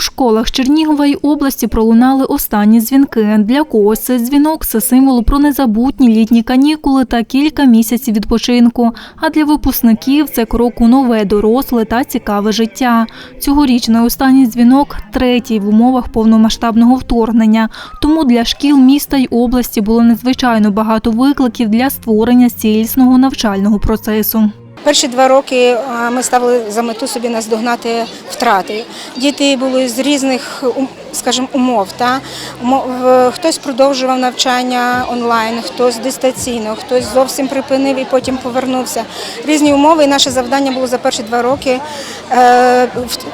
школах Чернігової області пролунали останні дзвінки. Для когось цей дзвінок це символ про незабутні літні канікули та кілька місяців відпочинку. А для випускників це крок у нове, доросле та цікаве життя. Цьогорічний останній дзвінок третій в умовах повномасштабного вторгнення. Тому для шкіл міста й області було надзвичайно багато викликів для створення цілісного навчального процесу. Перші два роки ми ставили за мету собі наздогнати втрати. Діти були з різних скажімо, умов. Та? Хтось продовжував навчання онлайн, хтось дистанційно, хтось зовсім припинив і потім повернувся. Різні умови. І наше завдання було за перші два роки е,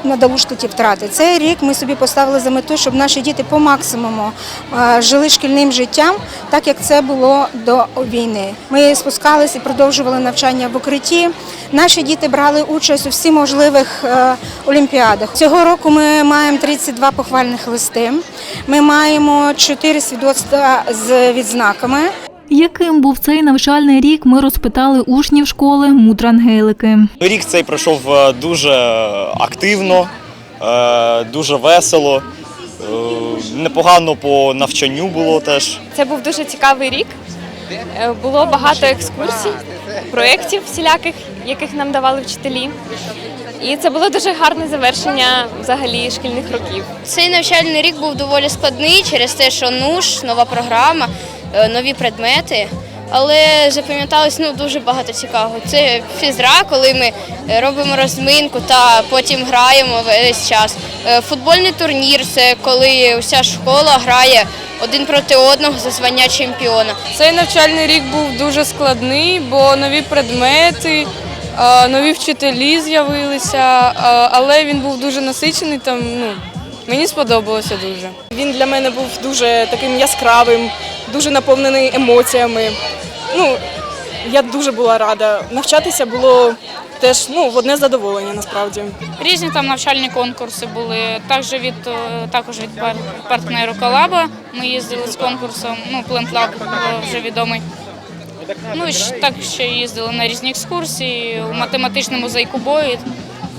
надолужити ті втрати. Цей рік ми собі поставили за мету, щоб наші діти по максимуму е, жили шкільним життям, так як це було до війни. Ми спускалися і продовжували навчання в укритті. Наші діти брали участь у всіх можливих е, олімпіадах. Цього року ми маємо 32 похвальних листи. Ми маємо 4 свідоцтва з відзнаками. Яким був цей навчальний рік, ми розпитали учнів школи Мудрангелики. Рік цей пройшов е, дуже активно, е, дуже весело. е, Непогано по навчанню було теж. Це був дуже цікавий рік. Е, Було багато екскурсій, проєктів всіляких, яких нам давали вчителі. І це було дуже гарне завершення взагалі шкільних років. Цей навчальний рік був доволі складний через те, що НУШ, нова програма, е, нові предмети. Але запам'яталось ну, дуже багато цікавого. Це фізра, коли ми робимо розминку та потім граємо весь час. Е, Футбольний турнір це коли вся школа грає один проти одного за звання чемпіона. Цей навчальний рік був дуже складний, бо нові предмети, нові вчителі з'явилися, але він був дуже насичений. Там ну мені сподобалося дуже. Він для мене був дуже таким яскравим, дуже наповнений емоціями. Ну, я дуже була рада. Навчатися було теж ну, одне задоволення насправді. Різні там навчальні конкурси були. Також від е, також від партнеру Колаба. Ми їздили з конкурсом. Ну, е, вже відомий. Ну так ще їздили на різні екскурсії, у математичному музей Кубоїд.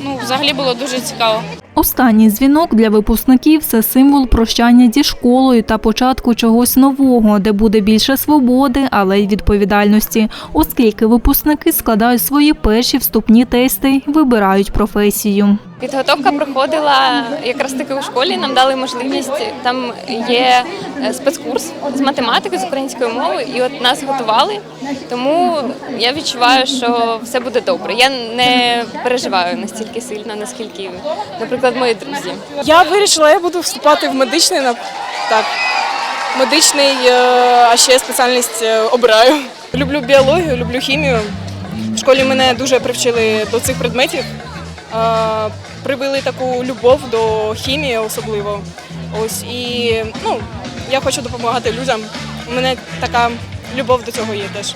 Ну, взагалі було дуже цікаво. Останній дзвінок для випускників це символ прощання зі школою та початку чогось нового, де буде більше свободи, але й відповідальності, оскільки випускники складають свої перші вступні тести вибирають професію. Підготовка проходила якраз таки у школі. Нам дали можливість. Там є е, спецкурс з математики, з української мови, і от нас готували. Тому я відчуваю, що все буде добре. Я не переживаю настільки сильно, наскільки, наприклад, мої друзі. Я вирішила, я буду вступати в медичний на- так. Медичний, е, а ще спеціальність е, обираю. Люблю біологію, люблю хімію. В школі мене дуже привчили до цих предметів. Привили таку любов до хімії особливо. Ось і ну, я хочу допомагати людям. У мене така любов до цього є теж.